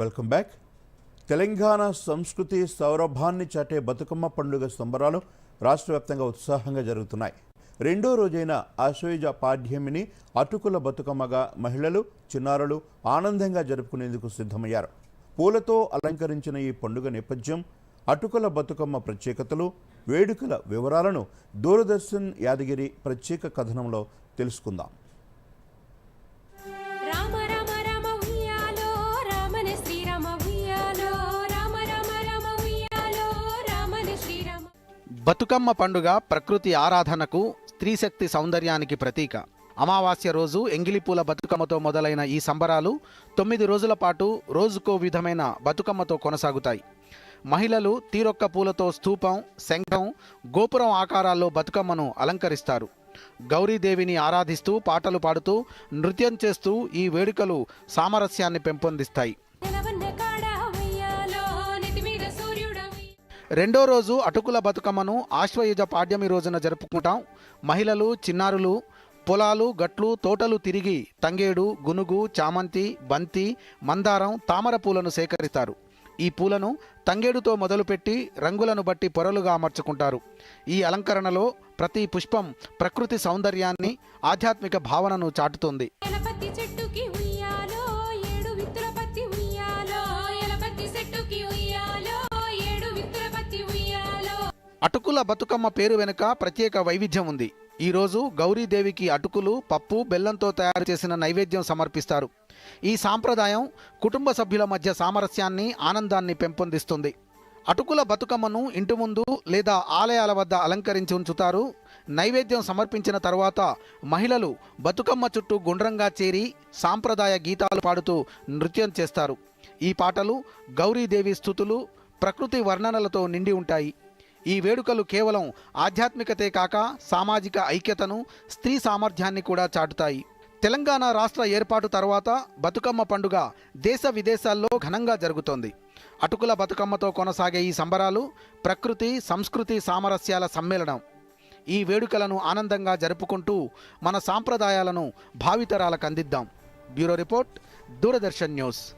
Welcome back. Telangana సంస్కృతి సౌరభాన్ని చాటే బతుకమ్మ పండుగ సంబరాలు రాష్ట్ర వ్యాప్తంగా ఉత్సాహంగా జరుగుతున్నాయి. రెండో రోజైన ఆశ్వయుజ పాఠ్యమిని అటుకుల బతుకమ్మగా మహిళలు చిన్నారులు ఆనందంగా జరుపుకునేందుకు సిద్ధమయ్యారు. పూలతో అలంకరించిన ఈ పండుగ నేపథ్యం అటుకుల బతుకమ్మ ప్రత్యేకతలు వేడుకల వివరాలను దూరదర్శన్ యాదగిరి ప్రత్యేక కథనంలో తెలుసుకుందాం. బతుకమ్మ పండుగ ప్రకృతి ఆరాధనకు స్త్రీశక్తి సౌందర్యానికి ప్రతీక. అమావాస్య రోజు ఎంగిలిపూల బతుకమ్మతో మొదలైన ఈ సంబరాలు తొమ్మిది రోజుల పాటు రోజుకో విధమైన బతుకమ్మతో కొనసాగుతాయి. మహిళలు తీరొక్క పూలతో స్థూపం శంఖం గోపురం ఆకారాల్లో బతుకమ్మను అలంకరిస్తారు. గౌరీదేవిని ఆరాధిస్తూ పాటలు పాడుతూ నృత్యం చేస్తూ ఈ వేడుకలు సామరస్యాన్ని పెంపొందిస్తాయి. రెండో రోజు అటుకుల బతుకమ్మను ఆశ్వయుజ పాడ్యమి రోజున జరుపుకుంటాం. మహిళలు చిన్నారులు పొలాలు గట్లు తోటలు తిరిగి తంగేడు గునుగు చామంతి బంతి మందారం తామర పూలను సేకరిస్తారు. ఈ పూలను తంగేడుతో మొదలుపెట్టి రంగులను బట్టి పొరలుగా అమర్చుకుంటారు. ఈ అలంకరణలో ప్రతి పుష్పం ప్రకృతి సౌందర్యాన్ని ఆధ్యాత్మిక భావనను చాటుతుంది. చెట్టుకి అటుకుల బతుకమ్మ పేరు వెనుక ప్రత్యేక వైవిధ్యం ఉంది. ఈరోజు గౌరీదేవికి అటుకులు పప్పు బెల్లంతో తయారు చేసిన నైవేద్యం సమర్పిస్తారు. ఈ సాంప్రదాయం కుటుంబ సభ్యుల మధ్య సామరస్యాన్ని ఆనందాన్ని పెంపొందిస్తుంది. అటుకుల బతుకమ్మను ఇంటి ముందు లేదా ఆలయాల వద్ద అలంకరించి ఉంచుతారు. నైవేద్యం సమర్పించిన తర్వాత మహిళలు బతుకమ్మ చుట్టూ గుండ్రంగా చేరి సాంప్రదాయ గీతాలు పాడుతూ నృత్యం చేస్తారు. ఈ పాటలు గౌరీదేవి స్థుతులు ప్రకృతి వర్ణనలతో నిండి ఉంటాయి. ఈ వేడుకలు కేవలం ఆధ్యాత్మికతే కాక సామాజిక ఐక్యతను స్త్రీ సామర్థ్యాన్ని కూడా చాటుతాయి. తెలంగాణ రాష్ట్ర ఏర్పాటు తర్వాత బతుకమ్మ పండుగ దేశ విదేశాల్లో ఘనంగా జరుగుతోంది. అటుకుల బతుకమ్మతో కొనసాగే ఈ సంబరాలు ప్రకృతి సంస్కృతి సామరస్యాల సమ్మేళనం. ఈ వేడుకలను ఆనందంగా జరుపుకుంటూ మన సాంప్రదాయాలను భావితరాలకు అందిద్దాం. Bureau report Doordarshan news.